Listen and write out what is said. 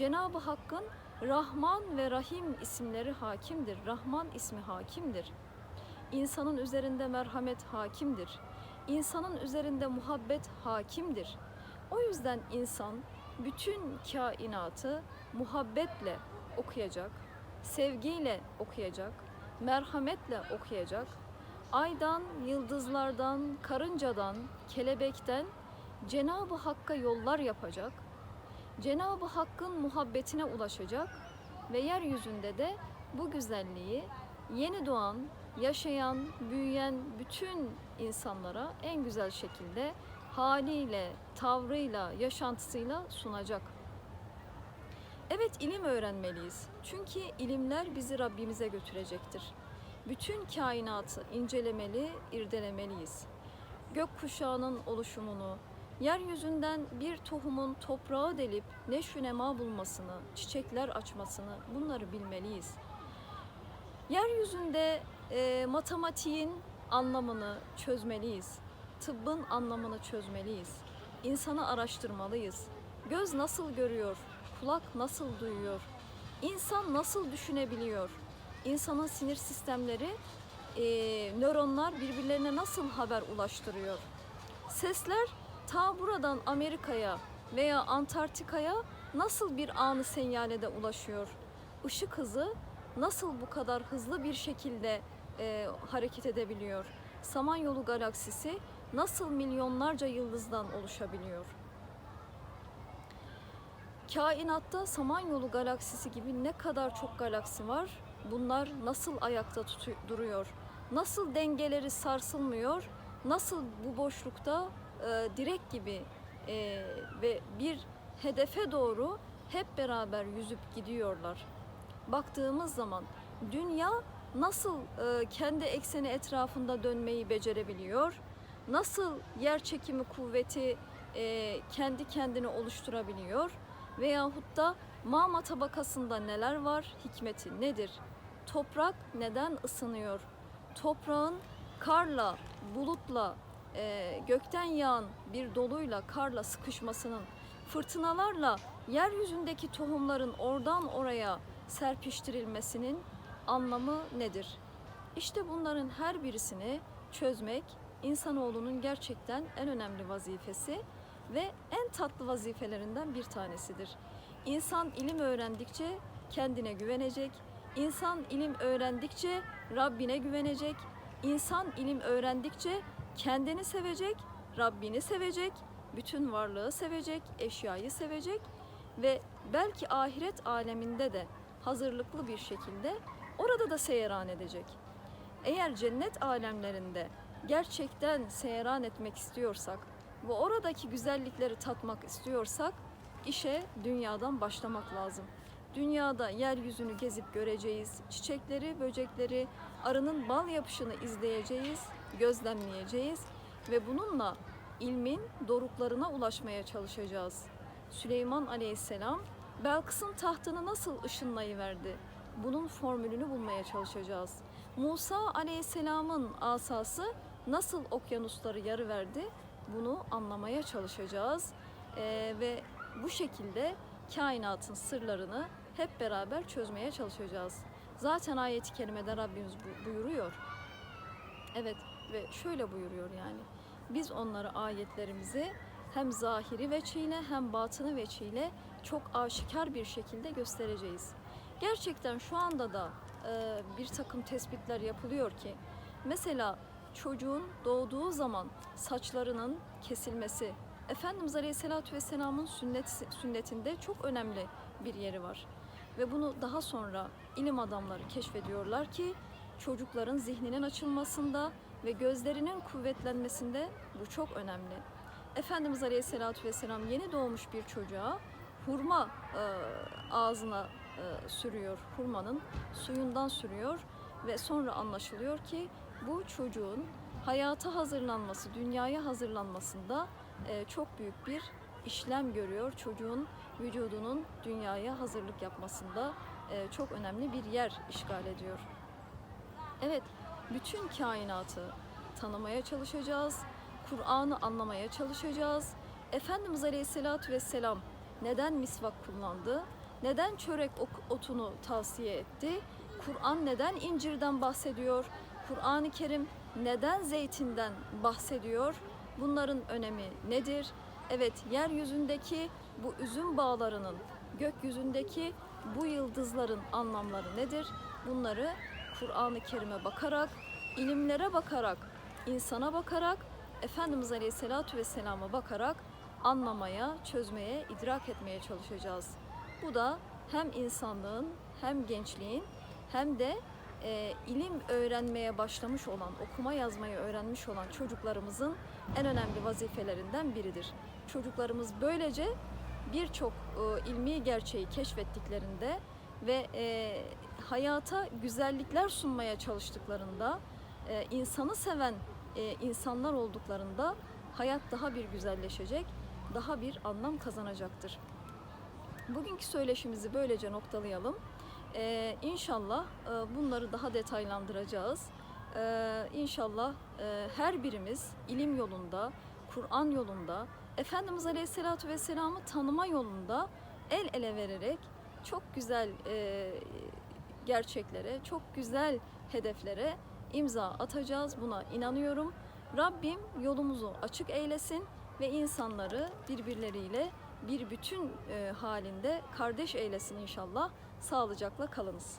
Cenab-ı Hakk'ın Rahman ve Rahim isimleri hakimdir. Rahman ismi hakimdir. İnsanın üzerinde merhamet hakimdir. İnsanın üzerinde muhabbet hakimdir. O yüzden insan bütün kainatı muhabbetle okuyacak, sevgiyle okuyacak, merhametle okuyacak. Aydan, yıldızlardan, karıncadan, kelebekten Cenab-ı Hakk'a yollar yapacak. Cenab-ı Hakk'ın muhabbetine ulaşacak ve yeryüzünde de bu güzelliği yeni doğan, yaşayan, büyüyen bütün insanlara en güzel şekilde haliyle, tavrıyla, yaşantısıyla sunacak. Evet ilim öğrenmeliyiz. Çünkü ilimler bizi Rabbimize götürecektir. Bütün kainatı incelemeli, irdelemeliyiz. Gökkuşağının oluşumunu, yeryüzünden bir tohumun toprağa delip neşvi nema bulmasını, çiçekler açmasını bunları bilmeliyiz. Yeryüzünde e, matematiğin anlamını çözmeliyiz. Tıbbın anlamını çözmeliyiz. İnsanı araştırmalıyız. Göz nasıl görüyor? Kulak nasıl duyuyor? İnsan nasıl düşünebiliyor? İnsanın sinir sistemleri, e, nöronlar birbirlerine nasıl haber ulaştırıyor? Sesler ta buradan Amerika'ya veya Antarktika'ya nasıl bir anı senyalede ulaşıyor? Işık hızı nasıl bu kadar hızlı bir şekilde e, hareket edebiliyor? Samanyolu galaksisi nasıl milyonlarca yıldızdan oluşabiliyor? Kainatta Samanyolu galaksisi gibi ne kadar çok galaksi var? Bunlar nasıl ayakta tutu- duruyor? Nasıl dengeleri sarsılmıyor? Nasıl bu boşlukta e, direk gibi e, ve bir hedefe doğru hep beraber yüzüp gidiyorlar? Baktığımız zaman dünya nasıl e, kendi ekseni etrafında dönmeyi becerebiliyor? Nasıl yer çekimi kuvveti e, kendi kendini oluşturabiliyor? Veyahut da mağma tabakasında neler var? Hikmeti nedir? Toprak neden ısınıyor? Toprağın karla, bulutla, e, gökten yağan bir doluyla, karla sıkışmasının, fırtınalarla yeryüzündeki tohumların oradan oraya serpiştirilmesinin anlamı nedir? İşte bunların her birisini çözmek insanoğlunun gerçekten en önemli vazifesi ve en tatlı vazifelerinden bir tanesidir. İnsan ilim öğrendikçe kendine güvenecek, insan ilim öğrendikçe Rabbine güvenecek, insan ilim öğrendikçe kendini sevecek, Rabbini sevecek, bütün varlığı sevecek, eşyayı sevecek ve belki ahiret aleminde de hazırlıklı bir şekilde orada da seyran edecek. Eğer cennet alemlerinde gerçekten seyran etmek istiyorsak ve oradaki güzellikleri tatmak istiyorsak işe dünyadan başlamak lazım. Dünyada yeryüzünü gezip göreceğiz. Çiçekleri, böcekleri, arının bal yapışını izleyeceğiz, gözlemleyeceğiz ve bununla ilmin doruklarına ulaşmaya çalışacağız. Süleyman Aleyhisselam Belkıs'ın tahtını nasıl ışınlayıverdi? Bunun formülünü bulmaya çalışacağız. Musa Aleyhisselam'ın asası nasıl okyanusları yarı verdi? Bunu anlamaya çalışacağız. Ee, ve bu şekilde kainatın sırlarını hep beraber çözmeye çalışacağız. Zaten ayeti kerimede Rabbimiz bu- buyuruyor. Evet ve şöyle buyuruyor yani. Biz onları ayetlerimizi hem zahiri veçiyle hem batını veçiyle çok aşikar bir şekilde göstereceğiz. Gerçekten şu anda da e, bir takım tespitler yapılıyor ki mesela çocuğun doğduğu zaman saçlarının kesilmesi Efendimiz Aleyhisselatü Vesselam'ın sünnet, sünnetinde çok önemli bir yeri var. Ve bunu daha sonra ilim adamları keşfediyorlar ki çocukların zihninin açılmasında ve gözlerinin kuvvetlenmesinde bu çok önemli. Efendimiz Aleyhisselatü Vesselam yeni doğmuş bir çocuğa hurma e, ağzına e, sürüyor, hurmanın suyundan sürüyor ve sonra anlaşılıyor ki bu çocuğun hayata hazırlanması, dünyaya hazırlanmasında e, çok büyük bir işlem görüyor. Çocuğun vücudunun dünyaya hazırlık yapmasında e, çok önemli bir yer işgal ediyor. Evet, bütün kainatı tanımaya çalışacağız. Kur'an'ı anlamaya çalışacağız. Efendimiz Aleyhisselatü Vesselam neden misvak kullandı? neden çörek otunu tavsiye etti? Kur'an neden incirden bahsediyor? Kur'an-ı Kerim neden zeytinden bahsediyor? Bunların önemi nedir? Evet, yeryüzündeki bu üzüm bağlarının, gökyüzündeki bu yıldızların anlamları nedir? Bunları Kur'an-ı Kerim'e bakarak, ilimlere bakarak, insana bakarak, Efendimiz Aleyhisselatü Vesselam'a bakarak anlamaya, çözmeye, idrak etmeye çalışacağız. Bu da hem insanlığın hem gençliğin hem de e, ilim öğrenmeye başlamış olan, okuma yazmayı öğrenmiş olan çocuklarımızın en önemli vazifelerinden biridir. Çocuklarımız böylece birçok e, ilmi gerçeği keşfettiklerinde ve e, hayata güzellikler sunmaya çalıştıklarında, e, insanı seven e, insanlar olduklarında hayat daha bir güzelleşecek, daha bir anlam kazanacaktır. Bugünkü söyleşimizi böylece noktalayalım. Ee, inşallah e, bunları daha detaylandıracağız. Ee, inşallah e, her birimiz ilim yolunda, Kur'an yolunda, Efendimiz Aleyhisselatü Vesselam'ı tanıma yolunda el ele vererek çok güzel e, gerçeklere, çok güzel hedeflere imza atacağız. Buna inanıyorum. Rabbim yolumuzu açık eylesin ve insanları birbirleriyle bir bütün e, halinde kardeş eylesin inşallah. Sağlıcakla kalınız.